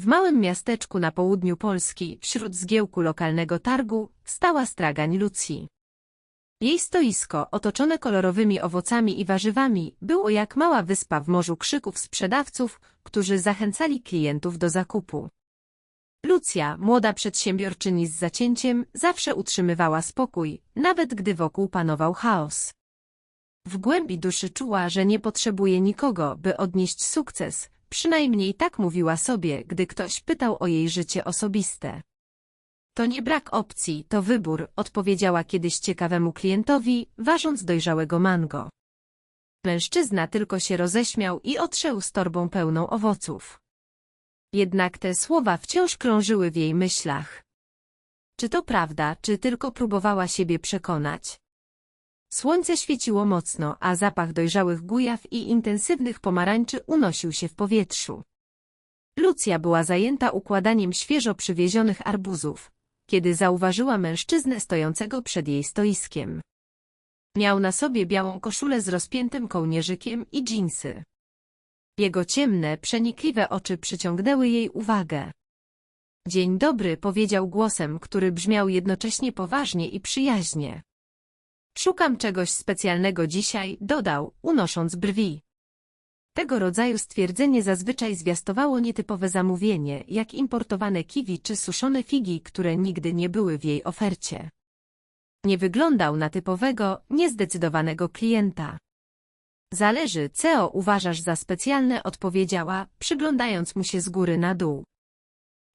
W małym miasteczku na południu Polski, wśród zgiełku lokalnego targu, stała stragań Lucji. Jej stoisko, otoczone kolorowymi owocami i warzywami, było jak mała wyspa w morzu krzyków sprzedawców, którzy zachęcali klientów do zakupu. Lucja, młoda przedsiębiorczyni z zacięciem, zawsze utrzymywała spokój, nawet gdy wokół panował chaos. W głębi duszy czuła, że nie potrzebuje nikogo, by odnieść sukces, przynajmniej tak mówiła sobie, gdy ktoś pytał o jej życie osobiste. To nie brak opcji, to wybór, odpowiedziała kiedyś ciekawemu klientowi, ważąc dojrzałego mango. Mężczyzna tylko się roześmiał i otrzeł z torbą pełną owoców. Jednak te słowa wciąż krążyły w jej myślach. Czy to prawda, czy tylko próbowała siebie przekonać? Słońce świeciło mocno, a zapach dojrzałych gujaw i intensywnych pomarańczy unosił się w powietrzu. Lucja była zajęta układaniem świeżo przywiezionych arbuzów, kiedy zauważyła mężczyznę stojącego przed jej stoiskiem. Miał na sobie białą koszulę z rozpiętym kołnierzykiem i dżinsy. Jego ciemne, przenikliwe oczy przyciągnęły jej uwagę. Dzień dobry, powiedział głosem, który brzmiał jednocześnie poważnie i przyjaźnie. Szukam czegoś specjalnego dzisiaj, dodał, unosząc brwi. Tego rodzaju stwierdzenie zazwyczaj zwiastowało nietypowe zamówienie, jak importowane kiwi czy suszone figi, które nigdy nie były w jej ofercie. Nie wyglądał na typowego, niezdecydowanego klienta. Zależy, co uważasz za specjalne, odpowiedziała, przyglądając mu się z góry na dół.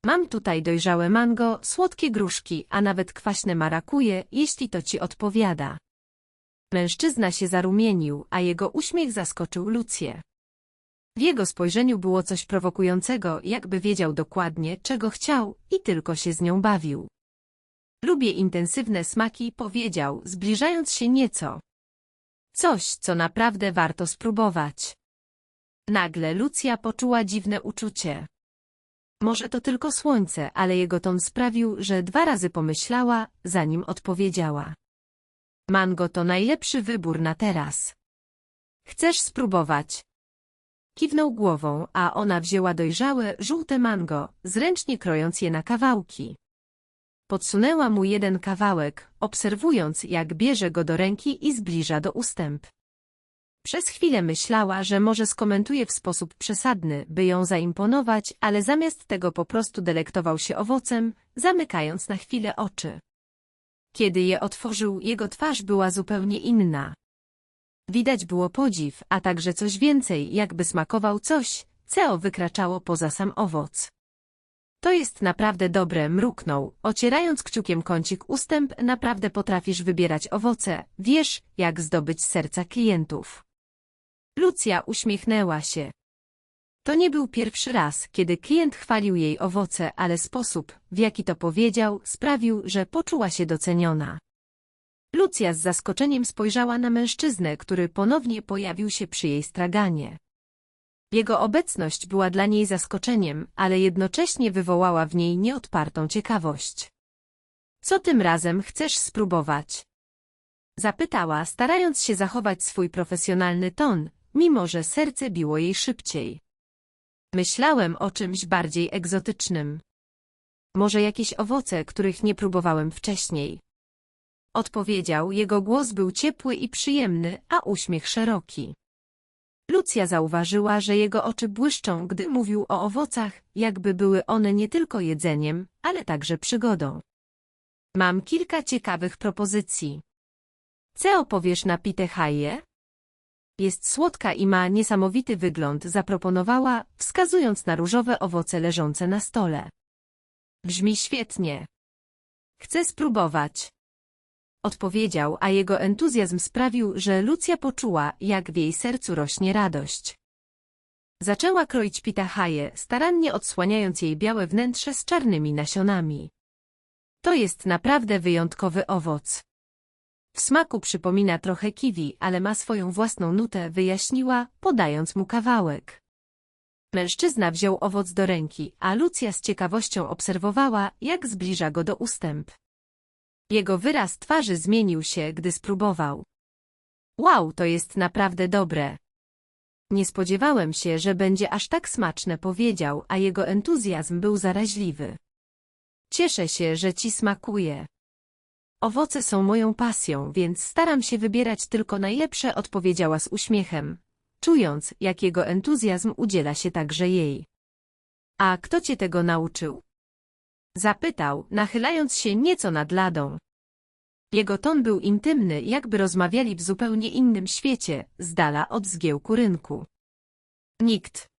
Mam tutaj dojrzałe mango, słodkie gruszki, a nawet kwaśne marakuje, jeśli to ci odpowiada. Mężczyzna się zarumienił, a jego uśmiech zaskoczył Lucję. W jego spojrzeniu było coś prowokującego, jakby wiedział dokładnie, czego chciał i tylko się z nią bawił. Lubię intensywne smaki, powiedział, zbliżając się nieco. Coś, co naprawdę warto spróbować. Nagle Lucja poczuła dziwne uczucie. Może to tylko słońce, ale jego ton sprawił, że dwa razy pomyślała, zanim odpowiedziała. Mango to najlepszy wybór na teraz. Chcesz spróbować? Kiwnął głową, a ona wzięła dojrzałe, żółte mango, zręcznie krojąc je na kawałki. Podsunęła mu jeden kawałek, obserwując, jak bierze go do ręki i zbliża do ustęp. Przez chwilę myślała, że może skomentuje w sposób przesadny, by ją zaimponować, ale zamiast tego po prostu delektował się owocem, zamykając na chwilę oczy. Kiedy je otworzył, jego twarz była zupełnie inna. Widać było podziw, a także coś więcej, jakby smakował coś, co wykraczało poza sam owoc. To jest naprawdę dobre, mruknął, ocierając kciukiem kącik ustęp, naprawdę potrafisz wybierać owoce, wiesz, jak zdobyć serca klientów. Lucja uśmiechnęła się. To nie był pierwszy raz, kiedy klient chwalił jej owoce, ale sposób, w jaki to powiedział, sprawił, że poczuła się doceniona. Lucja z zaskoczeniem spojrzała na mężczyznę, który ponownie pojawił się przy jej straganie. Jego obecność była dla niej zaskoczeniem, ale jednocześnie wywołała w niej nieodpartą ciekawość. Co tym razem chcesz spróbować? Zapytała, starając się zachować swój profesjonalny ton, mimo że serce biło jej szybciej. Myślałem o czymś bardziej egzotycznym. Może jakieś owoce, których nie próbowałem wcześniej. Odpowiedział, jego głos był ciepły i przyjemny, a uśmiech szeroki. Lucja zauważyła, że jego oczy błyszczą, gdy mówił o owocach, jakby były one nie tylko jedzeniem, ale także przygodą. Mam kilka ciekawych propozycji. Co opowiesz na Pitehaje? Jest słodka i ma niesamowity wygląd, zaproponowała, wskazując na różowe owoce leżące na stole. Brzmi świetnie. Chcę spróbować. Odpowiedział, a jego entuzjazm sprawił, że Lucja poczuła, jak w jej sercu rośnie radość. Zaczęła kroić pitahaje, starannie odsłaniając jej białe wnętrze z czarnymi nasionami. To jest naprawdę wyjątkowy owoc. W smaku przypomina trochę kiwi, ale ma swoją własną nutę, wyjaśniła, podając mu kawałek. Mężczyzna wziął owoc do ręki, a Lucja z ciekawością obserwowała, jak zbliża go do ustęp. Jego wyraz twarzy zmienił się, gdy spróbował. Wow, to jest naprawdę dobre. Nie spodziewałem się, że będzie aż tak smaczne, powiedział, a jego entuzjazm był zaraźliwy. Cieszę się, że ci smakuje. Owoce są moją pasją, więc staram się wybierać tylko najlepsze, odpowiedziała z uśmiechem, czując, jak jego entuzjazm udziela się także jej. A kto cię tego nauczył? Zapytał, nachylając się nieco nad ladą. Jego ton był intymny, jakby rozmawiali w zupełnie innym świecie, z dala od zgiełku rynku. Nikt.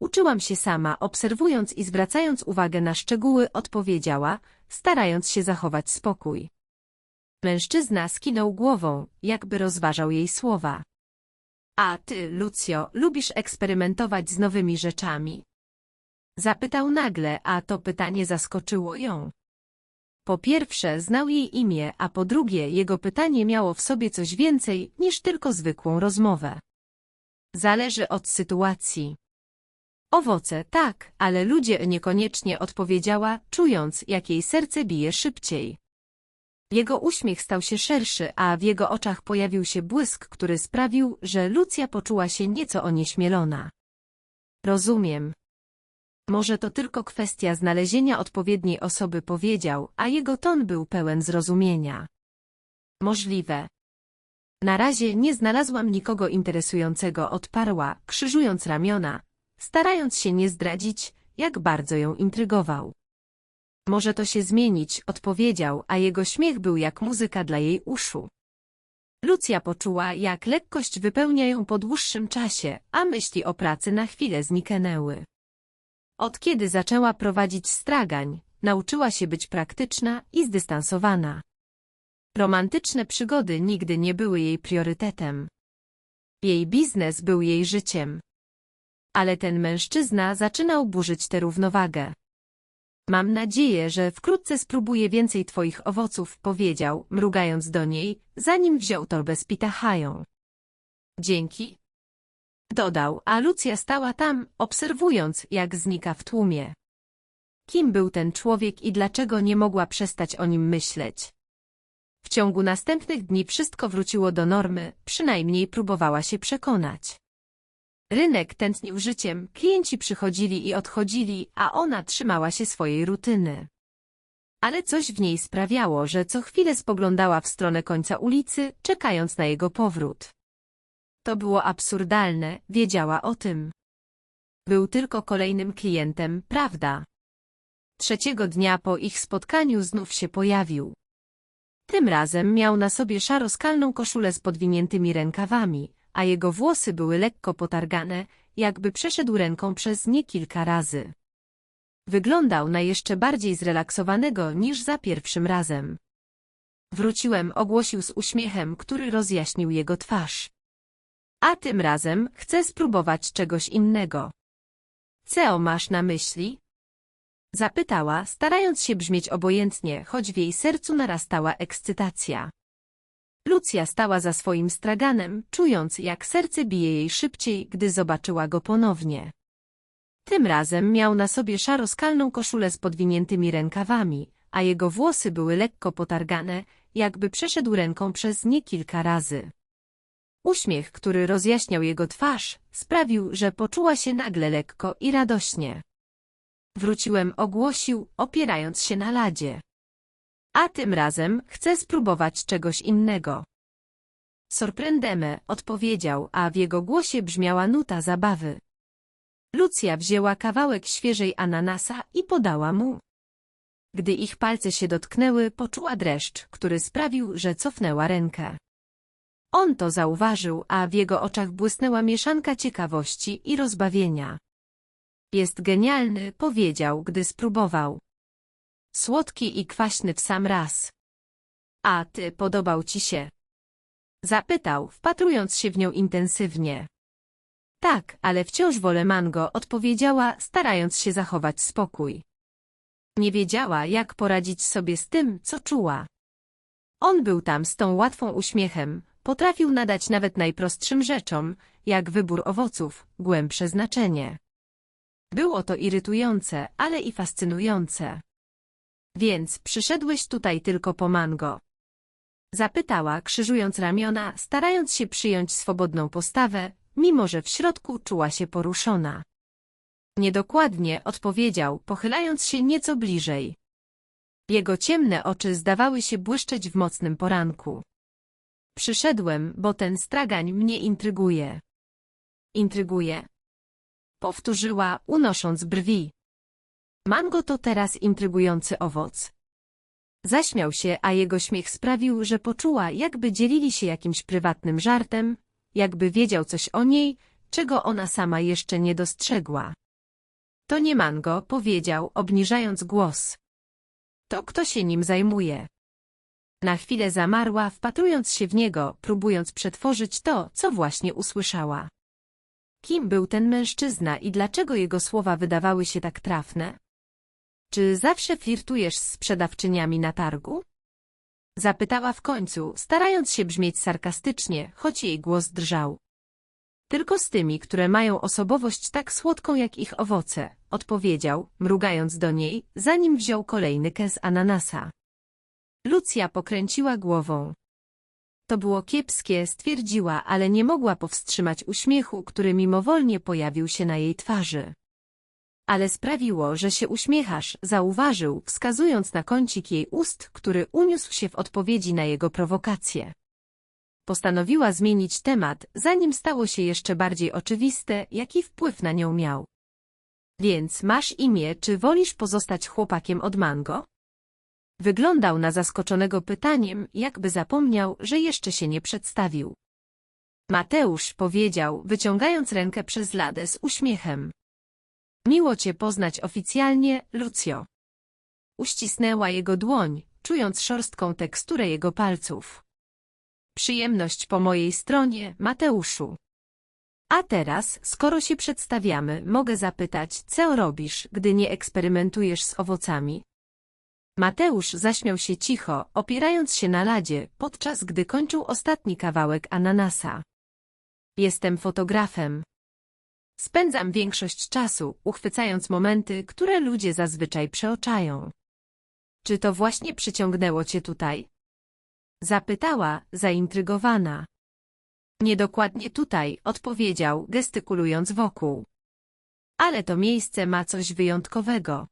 Uczyłam się sama, obserwując i zwracając uwagę na szczegóły, odpowiedziała, starając się zachować spokój. Mężczyzna skinął głową, jakby rozważał jej słowa. A ty, Lucio, lubisz eksperymentować z nowymi rzeczami? Zapytał nagle, a to pytanie zaskoczyło ją. Po pierwsze, znał jej imię, a po drugie, jego pytanie miało w sobie coś więcej niż tylko zwykłą rozmowę. Zależy od sytuacji. Owoce, tak, ale ludzie niekoniecznie odpowiedziała, czując, jak jej serce bije szybciej. Jego uśmiech stał się szerszy, a w jego oczach pojawił się błysk, który sprawił, że Lucja poczuła się nieco onieśmielona. Rozumiem. Może to tylko kwestia znalezienia odpowiedniej osoby powiedział, a jego ton był pełen zrozumienia. Możliwe. Na razie nie znalazłam nikogo interesującego, odparła, krzyżując ramiona, starając się nie zdradzić, jak bardzo ją intrygował. Może to się zmienić, odpowiedział, a jego śmiech był jak muzyka dla jej uszu. Lucja poczuła, jak lekkość wypełnia ją po dłuższym czasie, a myśli o pracy na chwilę zniknęły. Od kiedy zaczęła prowadzić stragań, nauczyła się być praktyczna i zdystansowana. Romantyczne przygody nigdy nie były jej priorytetem. Jej biznes był jej życiem. Ale ten mężczyzna zaczynał burzyć tę równowagę. Mam nadzieję, że wkrótce spróbuję więcej twoich owoców, powiedział, mrugając do niej, zanim wziął torbę z pitachają. Dzięki. Dodał, a Lucja stała tam, obserwując, jak znika w tłumie. Kim był ten człowiek i dlaczego nie mogła przestać o nim myśleć? W ciągu następnych dni wszystko wróciło do normy, przynajmniej próbowała się przekonać. Rynek tętnił życiem, klienci przychodzili i odchodzili, a ona trzymała się swojej rutyny. Ale coś w niej sprawiało, że co chwilę spoglądała w stronę końca ulicy, czekając na jego powrót. To było absurdalne, wiedziała o tym. Był tylko kolejnym klientem, prawda? Trzeciego dnia po ich spotkaniu znów się pojawił. Tym razem miał na sobie szaro-skalną koszulę z podwiniętymi rękawami, a jego włosy były lekko potargane, jakby przeszedł ręką przez nie kilka razy. Wyglądał na jeszcze bardziej zrelaksowanego niż za pierwszym razem. Wróciłem, ogłosił z uśmiechem, który rozjaśnił jego twarz. A tym razem chcę spróbować czegoś innego. Co masz na myśli? Zapytała, starając się brzmieć obojętnie, choć w jej sercu narastała ekscytacja. Lucja stała za swoim straganem, czując, jak serce bije jej szybciej, gdy zobaczyła go ponownie. Tym razem miał na sobie szaro-skalną koszulę z podwiniętymi rękawami, a jego włosy były lekko potargane, jakby przeszedł ręką przez nie kilka razy. Uśmiech, który rozjaśniał jego twarz, sprawił, że poczuła się nagle lekko i radośnie. Wróciłem, ogłosił, opierając się na ladzie. A tym razem chcę spróbować czegoś innego. Sorprendeme, odpowiedział, a w jego głosie brzmiała nuta zabawy. Lucja wzięła kawałek świeżej ananasa i podała mu. Gdy ich palce się dotknęły, poczuła dreszcz, który sprawił, że cofnęła rękę. On to zauważył, a w jego oczach błysnęła mieszanka ciekawości i rozbawienia. Jest genialny, powiedział, gdy spróbował. Słodki i kwaśny w sam raz. A ty podobał ci się? Zapytał, wpatrując się w nią intensywnie. Tak, ale wciąż wolę mango, odpowiedziała, starając się zachować spokój. Nie wiedziała, jak poradzić sobie z tym, co czuła. On był tam z tą łatwą uśmiechem, potrafił nadać nawet najprostszym rzeczom, jak wybór owoców, głębsze znaczenie. Było to irytujące, ale i fascynujące. Więc przyszedłeś tutaj tylko po mango. Zapytała, krzyżując ramiona, starając się przyjąć swobodną postawę, mimo że w środku czuła się poruszona. Niedokładnie odpowiedział, pochylając się nieco bliżej. Jego ciemne oczy zdawały się błyszczeć w mocnym poranku. Przyszedłem, bo ten stragań mnie intryguje. Intryguje. Powtórzyła, unosząc brwi. Mango to teraz intrygujący owoc. Zaśmiał się, a jego śmiech sprawił, że poczuła, jakby dzielili się jakimś prywatnym żartem, jakby wiedział coś o niej, czego ona sama jeszcze nie dostrzegła. To nie mango, powiedział, obniżając głos. To kto się nim zajmuje? Na chwilę zamarła, wpatrując się w niego, próbując przetworzyć to, co właśnie usłyszała. Kim był ten mężczyzna i dlaczego jego słowa wydawały się tak trafne? Czy zawsze flirtujesz z sprzedawczyniami na targu? Zapytała w końcu, starając się brzmieć sarkastycznie, choć jej głos drżał. Tylko z tymi, które mają osobowość tak słodką jak ich owoce, odpowiedział, mrugając do niej, zanim wziął kolejny kęs ananasa. Lucja pokręciła głową. To było kiepskie, stwierdziła, ale nie mogła powstrzymać uśmiechu, który mimowolnie pojawił się na jej twarzy. Ale sprawiło, że się uśmiechasz, zauważył, wskazując na kącik jej ust, który uniósł się w odpowiedzi na jego prowokację. Postanowiła zmienić temat, zanim stało się jeszcze bardziej oczywiste, jaki wpływ na nią miał. Więc masz imię, czy wolisz pozostać chłopakiem od mango? Wyglądał na zaskoczonego pytaniem, jakby zapomniał, że jeszcze się nie przedstawił. Mateusz powiedział, wyciągając rękę przez ladę z uśmiechem. Miło cię poznać oficjalnie, Lucio. Uścisnęła jego dłoń, czując szorstką teksturę jego palców. Przyjemność po mojej stronie, Mateuszu. A teraz, skoro się przedstawiamy, mogę zapytać, co robisz, gdy nie eksperymentujesz z owocami? Mateusz zaśmiał się cicho, opierając się na ladzie, podczas gdy kończył ostatni kawałek ananasa. Jestem fotografem. Spędzam większość czasu, uchwycając momenty, które ludzie zazwyczaj przeoczają. Czy to właśnie przyciągnęło cię tutaj? Zapytała, zaintrygowana. Niedokładnie tutaj, odpowiedział, gestykulując wokół. Ale to miejsce ma coś wyjątkowego.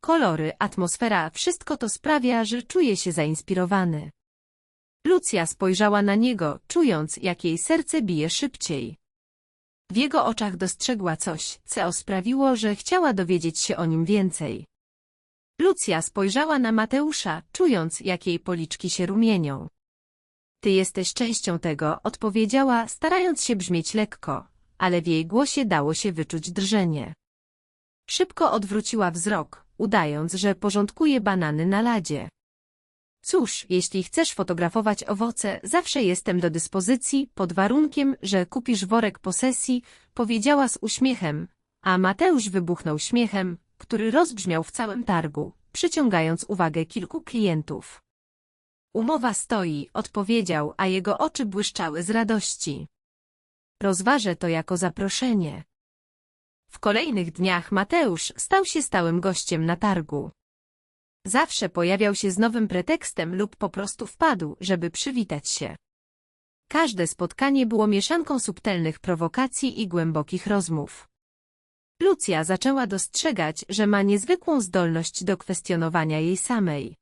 Kolory, atmosfera, wszystko to sprawia, że czuje się zainspirowany. Lucja spojrzała na niego, czując, jak jej serce bije szybciej. W jego oczach dostrzegła coś, co sprawiło, że chciała dowiedzieć się o nim więcej. Lucja spojrzała na Mateusza, czując, jak jej policzki się rumienią. Ty jesteś częścią tego, odpowiedziała, starając się brzmieć lekko, ale w jej głosie dało się wyczuć drżenie. Szybko odwróciła wzrok, udając, że porządkuje banany na ladzie. Cóż, jeśli chcesz fotografować owoce, zawsze jestem do dyspozycji, pod warunkiem, że kupisz worek posesji, powiedziała z uśmiechem, a Mateusz wybuchnął śmiechem, który rozbrzmiał w całym targu, przyciągając uwagę kilku klientów. Umowa stoi, odpowiedział, a jego oczy błyszczały z radości. Rozważę to jako zaproszenie. W kolejnych dniach Mateusz stał się stałym gościem na targu. Zawsze pojawiał się z nowym pretekstem lub po prostu wpadł, żeby przywitać się. Każde spotkanie było mieszanką subtelnych prowokacji i głębokich rozmów. Lucja zaczęła dostrzegać, że ma niezwykłą zdolność do kwestionowania jej samej.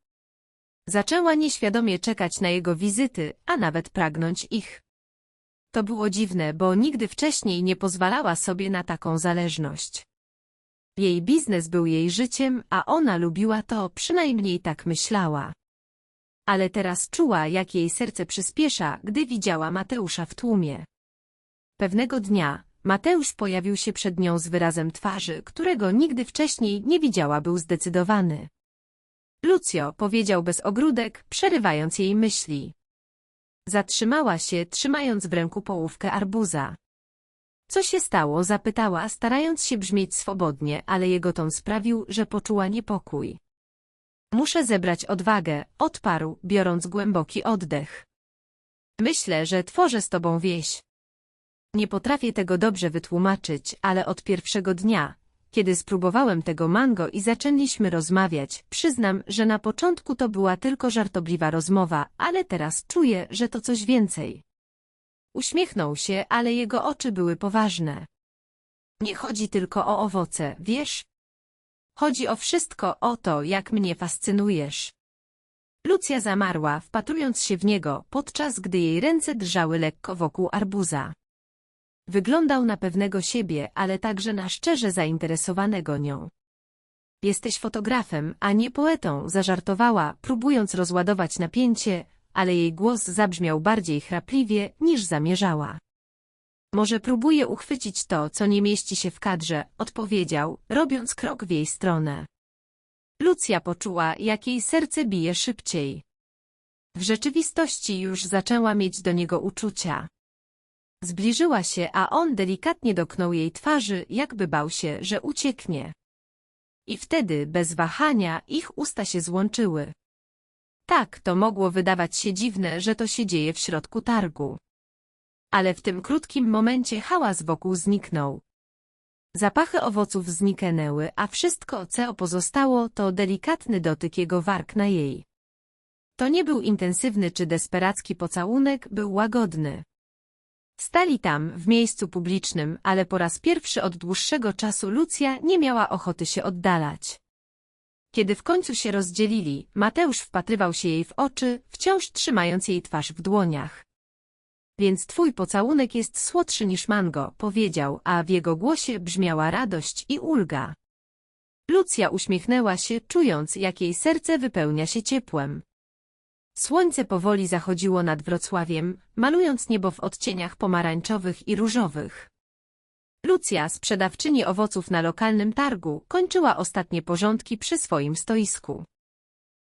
Zaczęła nieświadomie czekać na jego wizyty, a nawet pragnąć ich. To było dziwne, bo nigdy wcześniej nie pozwalała sobie na taką zależność. Jej biznes był jej życiem, a ona lubiła to, przynajmniej tak myślała. Ale teraz czuła, jak jej serce przyspiesza, gdy widziała Mateusza w tłumie. Pewnego dnia, Mateusz pojawił się przed nią z wyrazem twarzy, którego nigdy wcześniej nie widziała, był zdecydowany. Lucio, powiedział bez ogródek, przerywając jej myśli. Zatrzymała się, trzymając w ręku połówkę arbuza. Co się stało? zapytała, starając się brzmieć swobodnie, ale jego ton sprawił, że poczuła niepokój. Muszę zebrać odwagę, odparł, biorąc głęboki oddech. Myślę, że tworzę z tobą wieś. Nie potrafię tego dobrze wytłumaczyć, ale od pierwszego dnia, kiedy spróbowałem tego mango i zaczęliśmy rozmawiać, przyznam, że na początku to była tylko żartobliwa rozmowa, ale teraz czuję, że to coś więcej. Uśmiechnął się, ale jego oczy były poważne. Nie chodzi tylko o owoce, wiesz? Chodzi o wszystko, o to, jak mnie fascynujesz. Lucja zamarła, wpatrując się w niego, podczas gdy jej ręce drżały lekko wokół arbuza. Wyglądał na pewnego siebie, ale także na szczerze zainteresowanego nią. Jesteś fotografem, a nie poetą, zażartowała, próbując rozładować napięcie, ale jej głos zabrzmiał bardziej chrapliwie, niż zamierzała. Może próbuję uchwycić to, co nie mieści się w kadrze, odpowiedział, robiąc krok w jej stronę. Lucja poczuła, jak jej serce bije szybciej. W rzeczywistości już zaczęła mieć do niego uczucia. Zbliżyła się, a on delikatnie dotknął jej twarzy, jakby bał się, że ucieknie. I wtedy, bez wahania, ich usta się złączyły. Tak, to mogło wydawać się dziwne, że to się dzieje w środku targu. Ale w tym krótkim momencie hałas wokół zniknął. Zapachy owoców zniknęły, a wszystko, co pozostało, to delikatny dotyk jego warg na jej. To nie był intensywny czy desperacki pocałunek, był łagodny. Stali tam, w miejscu publicznym, ale po raz pierwszy od dłuższego czasu Lucja nie miała ochoty się oddalać. Kiedy w końcu się rozdzielili, Mateusz wpatrywał się jej w oczy, wciąż trzymając jej twarz w dłoniach. Więc twój pocałunek jest słodszy niż mango, powiedział, a w jego głosie brzmiała radość i ulga. Lucja uśmiechnęła się, czując, jak jej serce wypełnia się ciepłem. Słońce powoli zachodziło nad Wrocławiem, malując niebo w odcieniach pomarańczowych i różowych. Lucja, sprzedawczyni owoców na lokalnym targu, kończyła ostatnie porządki przy swoim stoisku.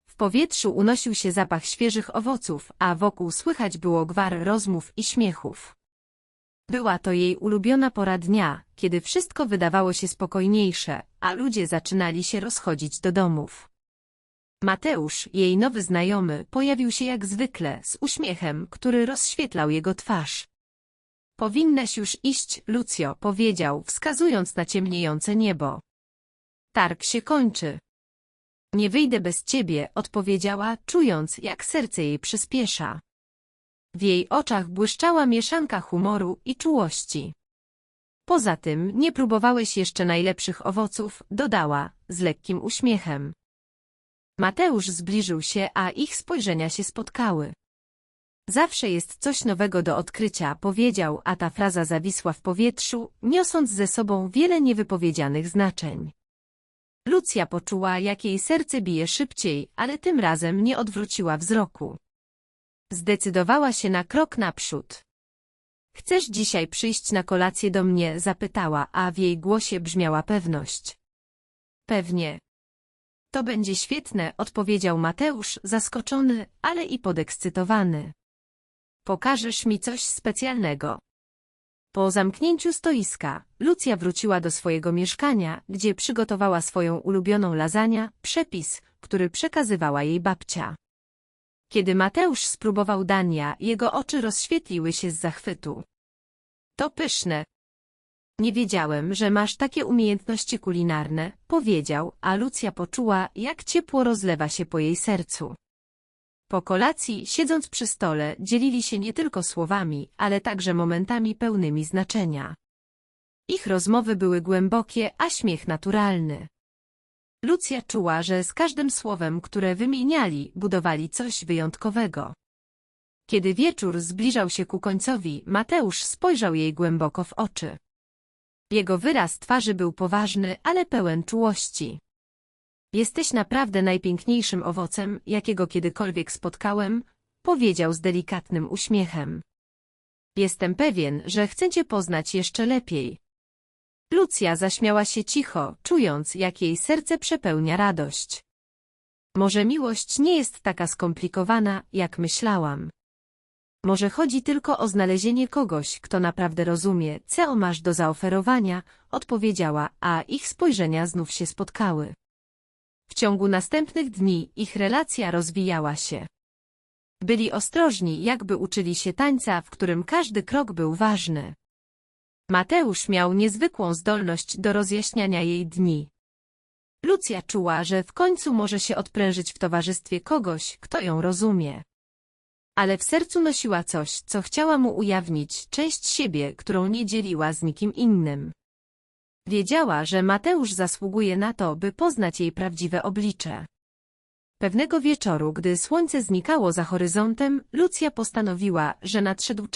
W powietrzu unosił się zapach świeżych owoców, a wokół słychać było gwar rozmów i śmiechów. Była to jej ulubiona pora dnia, kiedy wszystko wydawało się spokojniejsze, a ludzie zaczynali się rozchodzić do domów. Mateusz, jej nowy znajomy, pojawił się jak zwykle, z uśmiechem, który rozświetlał jego twarz. Powinnaś już iść, Lucjo, powiedział, wskazując na ciemniejące niebo. Targ się kończy. Nie wyjdę bez ciebie, odpowiedziała, czując, jak serce jej przyspiesza. W jej oczach błyszczała mieszanka humoru i czułości. Poza tym nie próbowałeś jeszcze najlepszych owoców, dodała, z lekkim uśmiechem. Mateusz zbliżył się, a ich spojrzenia się spotkały. Zawsze jest coś nowego do odkrycia, powiedział, a ta fraza zawisła w powietrzu, niosąc ze sobą wiele niewypowiedzianych znaczeń. Lucja poczuła, jak jej serce bije szybciej, ale tym razem nie odwróciła wzroku. Zdecydowała się na krok naprzód. Chcesz dzisiaj przyjść na kolację do mnie? zapytała, a w jej głosie brzmiała pewność. Pewnie. To będzie świetne, odpowiedział Mateusz, zaskoczony, ale i podekscytowany. Pokażesz mi coś specjalnego. Po zamknięciu stoiska, Lucja wróciła do swojego mieszkania, gdzie przygotowała swoją ulubioną lasagna, przepis, który przekazywała jej babcia. Kiedy Mateusz spróbował dania, jego oczy rozświetliły się z zachwytu. To pyszne. Nie wiedziałem, że masz takie umiejętności kulinarne, powiedział, a Lucja poczuła, jak ciepło rozlewa się po jej sercu. Po kolacji, siedząc przy stole, dzielili się nie tylko słowami, ale także momentami pełnymi znaczenia. Ich rozmowy były głębokie, a śmiech naturalny. Lucja czuła, że z każdym słowem, które wymieniali, budowali coś wyjątkowego. Kiedy wieczór zbliżał się ku końcowi, Mateusz spojrzał jej głęboko w oczy. Jego wyraz twarzy był poważny, ale pełen czułości. Jesteś naprawdę najpiękniejszym owocem, jakiego kiedykolwiek spotkałem, powiedział z delikatnym uśmiechem. Jestem pewien, że chcę cię poznać jeszcze lepiej. Lucja zaśmiała się cicho, czując, jak jej serce przepełnia radość. Może miłość nie jest taka skomplikowana, jak myślałam. Może chodzi tylko o znalezienie kogoś, kto naprawdę rozumie, co masz do zaoferowania, odpowiedziała, a ich spojrzenia znów się spotkały. W ciągu następnych dni ich relacja rozwijała się. Byli ostrożni, jakby uczyli się tańca, w którym każdy krok był ważny. Mateusz miał niezwykłą zdolność do rozjaśniania jej dni. Lucja czuła, że w końcu może się odprężyć w towarzystwie kogoś, kto ją rozumie. Ale w sercu nosiła coś, co chciała mu ujawnić, część siebie, którą nie dzieliła z nikim innym. Wiedziała, że Mateusz zasługuje na to, by poznać jej prawdziwe oblicze. Pewnego wieczoru, gdy słońce znikało za horyzontem, Lucja postanowiła, że nadszedł czas,